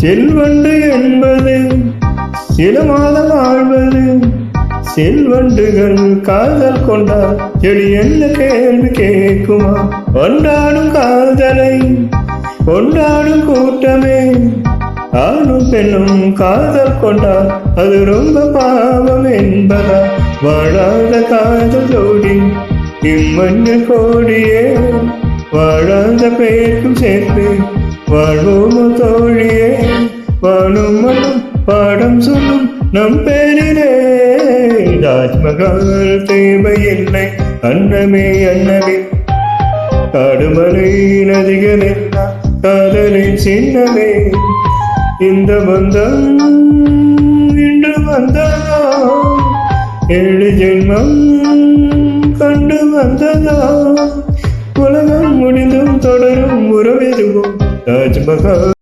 செல்வண்டு என்பது சில மாதம் ஆழ்வது செல்வண்டுகள் காதல் கொண்டால் செடி என்ன கேள்வி கேட்குமா? ஒன்றாடும் காதலை கொண்டாடும் கூட்டமே. ஆணும் பெண்ணும் காதல் கொண்டால் அது ரொம்ப பாவம் என்பதா? வாழாத காதல் ஜோடி இம்மண்ணில் கோடியே. வாழாத பேருக்கும் சேர்த்து வாழ்வோமோ தோழியே வாழும் மனம் பாடம் சொல்லும் நம் பேரிலே. ராஜ்மகால் தேவையில்லை அன்னமே அன்னமே. காடுமலை நதிகள் எல்லாம் காதலின் சின்னமே. இந்த பந்தம் இன்று வந்ததா? ஏழு ஜென்மம் கண்டு வந்ததா? உலகம் முடிந்தும் தொடரும் உறவெதுவும் Taj Mahal